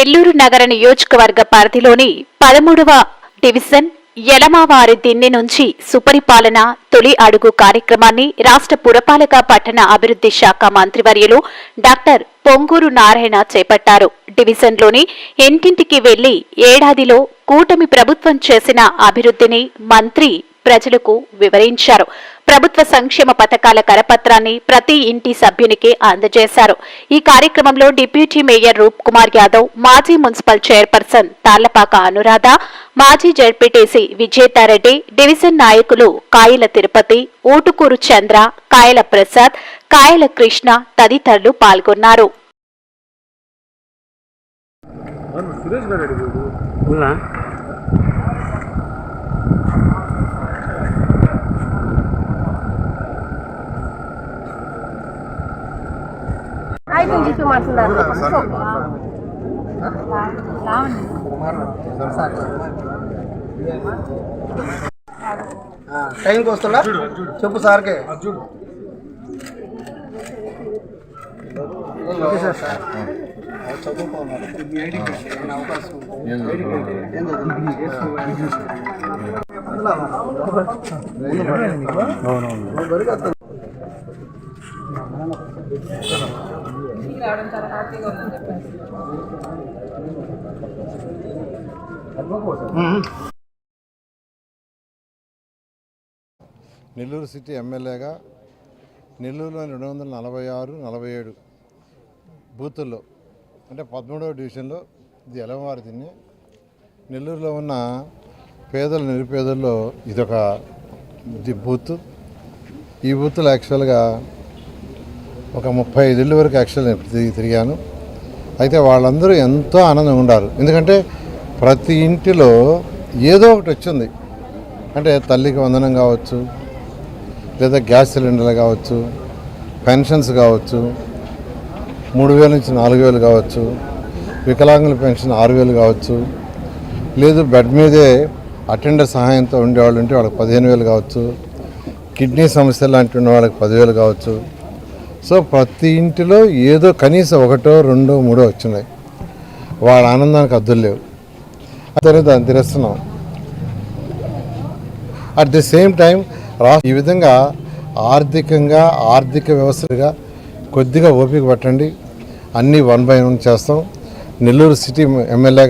నెల్లూరు నగర నియోజకవర్గ పరిధిలోని పదమూడవ డివిజన్ యలమావారి దిన్నె నుంచి సుపరిపాలన తొలి అడుగు కార్యక్రమాన్ని రాష్ట్ర పురపాలక పట్టణ అభివృద్ధి శాఖ మంత్రివర్యులు డాక్టర్ పొంగూరు నారాయణ చేపట్టారు. డివిజన్లోని ఇంటింటికి వెళ్ళి ఏడాదిలో కూటమి ప్రభుత్వం చేసిన అభివృద్ధిని మంత్రి ప్రజలకు వివరించారు. ప్రభుత్వ సంక్షేమ పథకాల కరపత్రాన్ని ప్రతి ఇంటి సభ్యునికి అందజేశారు. ఈ కార్యక్రమంలో డిప్యూటీ మేయర్ రూప్ కుమార్ యాదవ్ మాజీ మున్సిపల్ చైర్పర్సన్ తాళ్ళపాక అనురాధ మాజీ జడ్పీటీసీ విజేతారెడ్డి డివిజన్ నాయకులు కాయల తిరుపతి ఊటుకూరు చంద్ర కాయల ప్రసాద్ కాయల కృష్ణ తదితరులు పాల్గొన్నారు. అవునా? ఉన్నా ఐదు చెప్పి మాట్లాడారు టైంకి వస్తుందా? చెప్పు సార్కి. చదువుకోవాలి నెల్లూరు సిటీ ఎమ్మెల్యేగా నెల్లూరులోని రెండు వందల నలభై ఆరు నలభై ఏడు బూతుల్లో అంటే పదమూడవ డివిజన్లో ఇది ఎలవారి తిని నెల్లూరులో ఉన్న పేదల నిరుపేదల్లో ఇదొక బూత్. ఈ బూత్లో యాక్చువల్గా ఒక ముప్పై ఐదు వరకు యాక్చువల్ నేను తిరిగి తిరిగాను. అయితే వాళ్ళందరూ ఎంతో ఆనందంగా ఉండారు. ఎందుకంటే ప్రతి ఇంటిలో ఏదో ఒకటి వచ్చింది. అంటే తల్లికి వందనం కావచ్చు లేదా గ్యాస్ సిలిండర్లు కావచ్చు పెన్షన్స్ కావచ్చు మూడు వేల నుంచి నాలుగు వేలు కావచ్చు వికలాంగుల పెన్షన్ ఆరు వేలు కావచ్చు లేదు బెడ్ మీదే అటెండర్ సహాయంతో ఉండేవాళ్ళు ఉంటే వాళ్ళకి పదిహేను వేలు కావచ్చు కిడ్నీ సమస్యలు లాంటి ఉన్న వాళ్ళకి పదివేలు కావచ్చు సో ప్రతి ఇంటిలో ఏదో కనీసం ఒకటో రెండో మూడో వచ్చినాయి. వాళ్ళ ఆనందానికి అద్దులు లేవు. అదే దాన్ని తెరుస్తున్నాం అట్ ది సేమ్ టైం రా ఈ విధంగా ఆర్థికంగా ఆర్థిక వ్యవస్థగా కొద్దిగా ఓపిక పట్టండి. అన్నీ వన్ బై వన్ చేస్తాం. Nellore city MLA